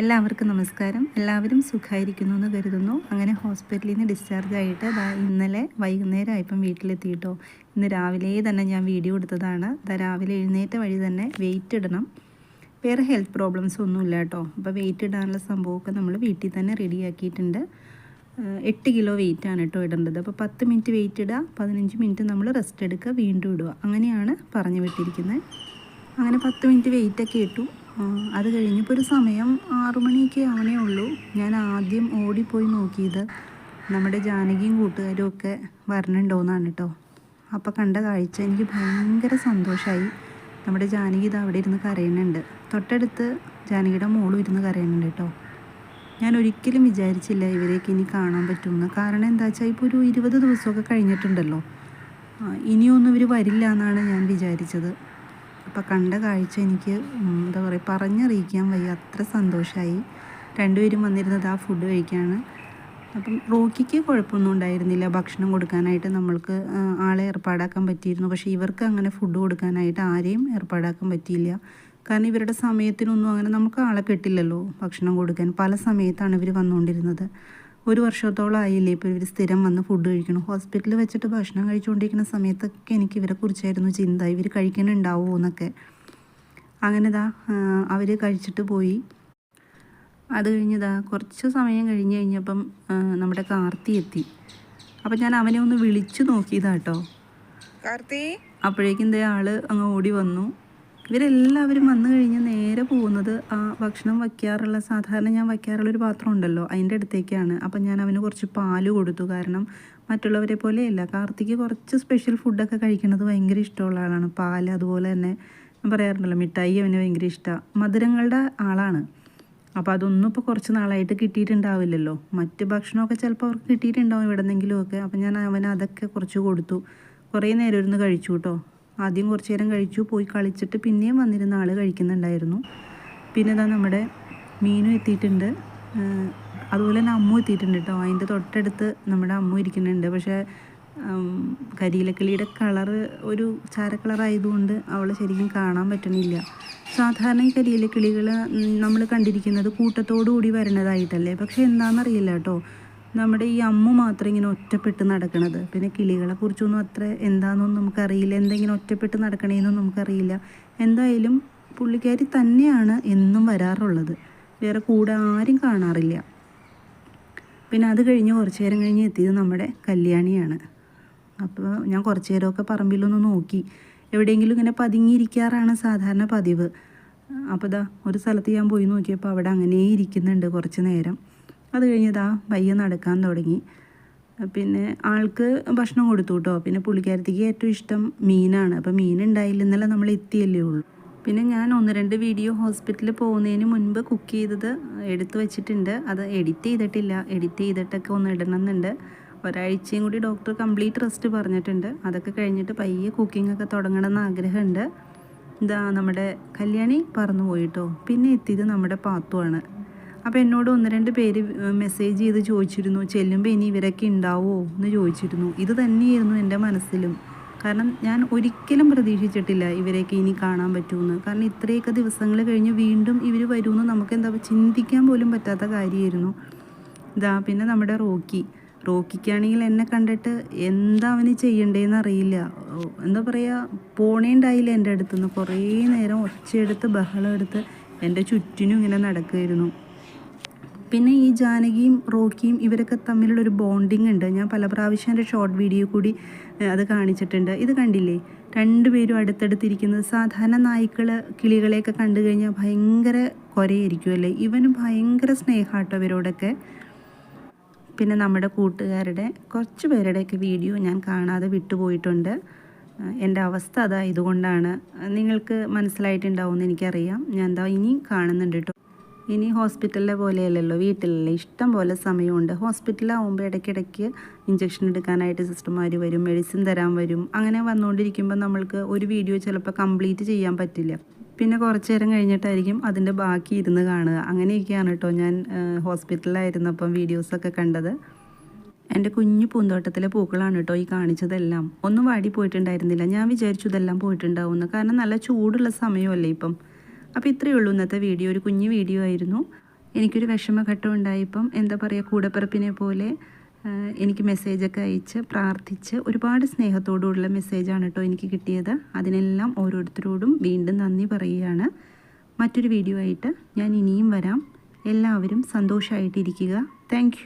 എല്ലാവർക്കും നമസ്കാരം. എല്ലാവരും സുഖമായിരിക്കുന്നു എന്ന് കരുതുന്നു. അങ്ങനെ ഹോസ്പിറ്റലിൽ നിന്ന് ഡിസ്ചാർജ് ആയിട്ട് ഇന്നലെ വൈകുന്നേരം ആയപ്പം വീട്ടിലെത്തിയിട്ടോ. ഇന്ന് രാവിലെ തന്നെ ഞാൻ വീഡിയോ എടുത്തതാണ്. രാവിലെ എഴുന്നേറ്റ വഴി തന്നെ വെയിറ്റ് ഇടണം. വേറെ ഹെൽത്ത് പ്രോബ്ലംസ് ഒന്നുമില്ല കേട്ടോ. അപ്പോൾ വെയിറ്റ് ഇടാനുള്ള സംഭവമൊക്കെ നമ്മൾ വീട്ടിൽ തന്നെ റെഡിയാക്കിയിട്ടുണ്ട് എട്ട് കിലോ വെയിറ്റ് ആണ് കേട്ടോ ഇടേണ്ടത്. അപ്പോൾ പത്ത് മിനിറ്റ് വെയിറ്റ് ഇടുക പതിനഞ്ച് മിനിറ്റ് നമ്മൾ റെസ്റ്റ് എടുക്കുക വീണ്ടും ഇടുക. അങ്ങനെയാണ് പറഞ്ഞു വിട്ടിരിക്കുന്നത് അങ്ങനെ പത്ത് മിനിറ്റ് വെയിറ്റൊക്കെ ഇട്ടു. അത് കഴിഞ്ഞപ്പോൾ ഒരു സമയം ആറുമണിയൊക്കെ ആവണേ ഉള്ളൂ. ഞാൻ ആദ്യം ഓടിപ്പോയി നോക്കിയത് നമ്മുടെ ജാനകിയും കൂട്ടുകാരും ഒക്കെ വരണുണ്ടോയെന്നാണ് കേട്ടോ അപ്പോൾ കണ്ട കാഴ്ച എനിക്ക് ഭയങ്കര സന്തോഷമായി നമ്മുടെ ജാനകി ഇത് അവിടെ ഇരുന്ന് കരയുന്നുണ്ട്. തൊട്ടടുത്ത് ജാനകിയുടെ മോളും ഇരുന്ന് കരയുന്നുണ്ട് കേട്ടോ ഞാൻ ഒരിക്കലും വിചാരിച്ചില്ല ഇവരെയൊക്കെ ഇനി കാണാൻ പറ്റുമെന്ന്. കാരണം എന്താ വെച്ചാൽ ഇപ്പോൾ ഒരു ഇരുപത് ദിവസമൊക്കെ കഴിഞ്ഞിട്ടുണ്ടല്ലോ. ഇനിയൊന്നും ഇവർ വരില്ല എന്നാണ് ഞാൻ വിചാരിച്ചത്. അപ്പോൾ കണ്ട കാഴ്ച എനിക്ക് എന്താ പറയുക പറഞ്ഞറിയിക്കാൻ വയ്യ. അത്ര സന്തോഷമായി രണ്ടുപേരും വന്നിരുന്നത് ആ ഫുഡ് കഴിക്കാണ്. അപ്പം റോക്കിക്ക് കുഴപ്പമൊന്നും ഉണ്ടായിരുന്നില്ല. ഭക്ഷണം കൊടുക്കാനായിട്ട് നമ്മൾക്ക് ആളെ ഏർപ്പാടാക്കാൻ പറ്റിയിരുന്നു. പക്ഷേ ഇവർക്ക് അങ്ങനെ ഫുഡ് കൊടുക്കാനായിട്ട് ആരെയും ഏർപ്പാടാക്കാൻ പറ്റിയില്ല. കാരണം ഇവരുടെ സമയത്തിനൊന്നും അങ്ങനെ നമുക്ക് ആളെ കിട്ടില്ലല്ലോ ഭക്ഷണം കൊടുക്കാൻ. പല സമയത്താണ് ഇവർ വന്നുകൊണ്ടിരുന്നത്. ഒരു വർഷത്തോളം ആയില്ലേ ഇപ്പോൾ ഇവർ സ്ഥിരം വന്ന് ഫുഡ് കഴിക്കണം ഹോസ്പിറ്റലിൽ വെച്ചിട്ട് ഭക്ഷണം കഴിച്ചുകൊണ്ടിരിക്കുന്ന സമയത്തൊക്കെ എനിക്ക് ഇവരെ കുറിച്ചായിരുന്നു ചിന്ത. ഇവർ കഴിക്കാനുണ്ടാവുമോ എന്നൊക്കെ. അങ്ങനെ ദാ അവർ കഴിച്ചിട്ട് പോയി. അത് കഴിഞ്ഞതാ കുറച്ച് സമയം കഴിഞ്ഞ് കഴിഞ്ഞപ്പം നമ്മുടെ കാർത്തി എത്തി. അപ്പം ഞാൻ അവനെ ഒന്ന് വിളിച്ചു നോക്കിയതാട്ടോ. കാർത്തി? അപ്പോഴേക്കും ദേ ആൾ അങ്ങ് ഓടി വന്നു. ഇവരെല്ലാവരും വന്നു കഴിഞ്ഞ് നേരെ പോകുന്നത് ആ ഭക്ഷണം വയ്ക്കാറുള്ള സാധാരണ ഞാൻ വയ്ക്കാറുള്ള ഒരു പാത്രം ഉണ്ടല്ലോ അതിന്റെ അടുത്തേക്കാണ്. അപ്പം ഞാൻ അവന് കുറച്ച് പാൽ കൊടുത്തു. കാരണം മറ്റുള്ളവരെ പോലെയല്ല. കാർത്തിക്ക് കുറച്ച് സ്പെഷ്യൽ ഫുഡൊക്കെ കഴിക്കുന്നത് ഭയങ്കര ഇഷ്ടമുള്ള ആളാണ്. പാൽ അതുപോലെ തന്നെ പറയാറുണ്ടല്ലോ മിഠായി അവന് ഭയങ്കര ഇഷ്ടമാണ് മധുരങ്ങളുടെ ആളാണ്. അപ്പോൾ അതൊന്നും ഇപ്പോൾ കുറച്ച് നാളായിട്ട് കിട്ടിയിട്ടുണ്ടാവില്ലല്ലോ. മറ്റ് ഭക്ഷണമൊക്കെ ചിലപ്പോൾ അവർക്ക് കിട്ടിയിട്ടുണ്ടാവും എവിടെന്നെങ്കിലുമൊക്കെ അപ്പം ഞാൻ അവന് അതൊക്കെ കുറച്ച് കൊടുത്തു. കുറേ നേരം ഇരുന്ന് കഴിച്ചു കേട്ടോ. ആദ്യം കുറച്ച് നേരം കഴിച്ചു പോയി കളിച്ചിട്ട് പിന്നെയും വന്നിരുന്ന ആൾ കഴിക്കുന്നുണ്ടായിരുന്നു. പിന്നെ ഇതാ നമ്മുടെ മീനും എത്തിയിട്ടുണ്ട്. അതുപോലെ തന്നെ അമ്മു എത്തിയിട്ടുണ്ട് കേട്ടോ. അതിന്റെ തൊട്ടടുത്ത് നമ്മുടെ അമ്മു ഇരിക്കുന്നുണ്ട്. പക്ഷേ കരിയിലക്കിളിയുടെ കളറ് ഒരു ചാര കളറായതുകൊണ്ട് അവളെ ശരിക്കും കാണാൻ പറ്റണില്ല. സാധാരണ ഈ കരിയിലക്കിളികൾ നമ്മൾ കണ്ടിരിക്കുന്നത് കൂട്ടത്തോടു കൂടി വരണതായിട്ടല്ലേ? പക്ഷേ എന്താണെന്നറിയില്ല കേട്ടോ. നമ്മുടെ ഈ അമ്മ മാത്രം ഇങ്ങനെ ഒറ്റപ്പെട്ട് നടക്കണത്. പിന്നെ കിളികളെ കുറിച്ചൊന്നും അത്ര എന്താണെന്നൊന്നും നമുക്കറിയില്ല. എന്തെങ്കിലും ഒറ്റപ്പെട്ട് നടക്കണേന്നും നമുക്കറിയില്ല. എന്തായാലും പുള്ളിക്കാരി തന്നെയാണ് എന്നും വരാറുള്ളത്. വേറെ കൂടെ ആരും കാണാറില്ല. പിന്നെ അത് കഴിഞ്ഞ് കുറച്ച് നേരം കഴിഞ്ഞ് എത്തിയത് നമ്മുടെ കല്യാണിയാണ്. അപ്പോൾ ഞാൻ കുറച്ച് നേരമൊക്കെ പറമ്പിലൊന്ന് നോക്കി. എവിടെയെങ്കിലും ഇങ്ങനെ പതുങ്ങിയിരിക്കാറാണ് സാധാരണ പതിവ്. അപ്പോൾ ഇതാ ഒരു സ്ഥലത്ത് ഞാൻ പോയി നോക്കിയപ്പോൾ അവിടെ അങ്ങനെ ഇരിക്കുന്നുണ്ട് കുറച്ച് നേരം. അത് കഴിഞ്ഞതാ പയ്യെ നടക്കാൻ തുടങ്ങി. പിന്നെ ആൾക്ക് ഭക്ഷണം കൊടുത്തു കേട്ടോ പിന്നെ പുള്ളിക്കാരത്തേക്ക് ഏറ്റവും ഇഷ്ടം മീനാണ്. അപ്പോൾ മീൻ ഉണ്ടായില്ല നമ്മൾ എത്തിയല്ലേ ഉള്ളൂ. പിന്നെ ഞാൻ ഒന്ന് രണ്ട് വീഡിയോ ഹോസ്പിറ്റലിൽ പോകുന്നതിന് മുൻപ് കുക്ക് ചെയ്തത് എടുത്തു വെച്ചിട്ടുണ്ട്. അത് എഡിറ്റ് ചെയ്തിട്ടില്ല. എഡിറ്റ് ചെയ്തിട്ടൊക്കെ ഒന്ന് ഇടണമെന്നുണ്ട്. ഒരാഴ്ചയും കൂടി ഡോക്ടർ കംപ്ലീറ്റ് റെസ്റ്റ് പറഞ്ഞിട്ടുണ്ട്. അതൊക്കെ കഴിഞ്ഞിട്ട് പയ്യെ കുക്കിംഗ് ഒക്കെ തുടങ്ങണമെന്ന് ആഗ്രഹമുണ്ട്. ഇതാ നമ്മുടെ കല്യാണി പറന്നു പോയിട്ടോ. പിന്നെ എത്തിയത് നമ്മുടെ പാത്തുവാണ്. അപ്പോൾ എന്നോട് ഒന്ന് രണ്ട് പേര് മെസ്സേജ് ചെയ്ത് ചോദിച്ചിരുന്നു. ചെല്ലുമ്പോൾ ഇനി ഇവരൊക്കെ ഉണ്ടാവുമോ എന്ന് ചോദിച്ചിരുന്നു. ഇത് തന്നെയായിരുന്നു എന്റെ മനസ്സിലും. കാരണം ഞാൻ ഒരിക്കലും പ്രതീക്ഷിച്ചിട്ടില്ല ഇവരെയൊക്കെ ഇനി കാണാൻ പറ്റുമെന്ന് കാരണം ഇത്രയൊക്കെ ദിവസങ്ങൾ കഴിഞ്ഞ് വീണ്ടും ഇവർ വരുമെന്ന് നമുക്ക് എന്താ ചിന്തിക്കാൻ പോലും പറ്റാത്ത കാര്യമായിരുന്നു ഇതാ പിന്നെ നമ്മുടെ റോക്കി. റോക്കിക്കാണെങ്കിൽ എന്നെ കണ്ടിട്ട് എന്താ അവന് ചെയ്യണ്ടേന്ന് അറിയില്ല. എന്താ പറയുക പോണേ ഉണ്ടായില്ല എന്റെ അടുത്തുനിന്ന് കുറേ നേരം ഒച്ചയെടുത്ത് ബഹളം എടുത്ത് എന്റെ ചുറ്റിനും ഇങ്ങനെ നടക്കുമായിരുന്നു പിന്നെ ഈ ജാനകിയും റോക്കിയും ഇവരൊക്കെ തമ്മിലുള്ളൊരു ബോണ്ടിങ് ഉണ്ട്. ഞാൻ പല പ്രാവശ്യം എന്റെ ഷോർട്ട് വീഡിയോ കൂടി അത് കാണിച്ചിട്ടുണ്ട്. ഇത് കണ്ടില്ലേ? രണ്ടുപേരും അടുത്തടുത്തിരിക്കുന്നത് സാധാരണ നായ്ക്കൾ കിളികളെയൊക്കെ കണ്ടു കഴിഞ്ഞാൽ ഭയങ്കര കുരയായിരിക്കും അല്ലേ? ഇവന് ഭയങ്കര സ്നേഹമാട്ടോ ഇവരോടൊക്കെ. പിന്നെ നമ്മുടെ കൂട്ടുകാരുടെ കുറച്ച് പേരുടെയൊക്കെ വീഡിയോ ഞാൻ കാണാതെ വിട്ടുപോയിട്ടുണ്ട്. എന്റെ അവസ്ഥ അതായതുകൊണ്ടാണ് നിങ്ങൾക്ക് മനസ്സിലായിട്ടുണ്ടാവുമെന്ന് എനിക്കറിയാം. ഞാൻ എന്താ ഇനിയും കാണുന്നുണ്ട് കേട്ടോ. ഇനി ഹോസ്പിറ്റലിലെ പോലെയല്ലല്ലോ വീട്ടിലല്ലേ? ഇഷ്ടം പോലെ സമയമുണ്ട്. ഹോസ്പിറ്റലാവുമ്പോൾ ഇടയ്ക്കിടയ്ക്ക് ഇഞ്ചക്ഷൻ എടുക്കാനായിട്ട് സിസ്റ്റർമാർ വരും മെഡിസിൻ തരാൻ വരും. അങ്ങനെ വന്നുകൊണ്ടിരിക്കുമ്പോൾ നമ്മൾക്ക് ഒരു വീഡിയോ ചിലപ്പോൾ കംപ്ലീറ്റ് ചെയ്യാൻ പറ്റില്ല. പിന്നെ കുറച്ച് നേരം കഴിഞ്ഞിട്ടായിരിക്കും അതിന്റെ ബാക്കി ഇരുന്ന് കാണുക. അങ്ങനെയൊക്കെയാണ് കേട്ടോ ഞാൻ ഹോസ്പിറ്റലിലായിരുന്നപ്പം വീഡിയോസൊക്കെ കണ്ടത്. എന്റെ കുഞ്ഞു പൂന്തോട്ടത്തിലെ പൂക്കളാണ് കേട്ടോ ഈ കാണിച്ചതെല്ലാം. ഒന്നും വാടി പോയിട്ടുണ്ടായിരുന്നില്ല. ഞാൻ വിചാരിച്ചു ഇതെല്ലാം പോയിട്ടുണ്ടാവുമെന്ന്. കാരണം നല്ല ചൂടുള്ള സമയമല്ലേ ഇപ്പം. അപ്പോൾ ഇത്രയേ ഉള്ളൂ ഇന്നത്തെ വീഡിയോ. ഒരു കുഞ്ഞു വീഡിയോ ആയിരുന്നു. എനിക്കൊരു വിഷമഘട്ടം ഉണ്ടായിപ്പം എന്താ പറയുക കൂടപ്പിറപ്പിനെ പോലെ എനിക്ക് മെസ്സേജൊക്കെ അയച്ച് പ്രാർത്ഥിച്ച് ഒരുപാട് സ്നേഹത്തോടുള്ള മെസ്സേജാണ് കേട്ടോ എനിക്ക് കിട്ടിയത്. അതിനെല്ലാം ഓരോരുത്തരോടും വീണ്ടും നന്ദി പറയുകയാണ്. മറ്റൊരു വീഡിയോ ആയിട്ട് ഞാൻ ഇനിയും വരാം. എല്ലാവരും സന്തോഷമായിട്ടിരിക്കുക താങ്ക്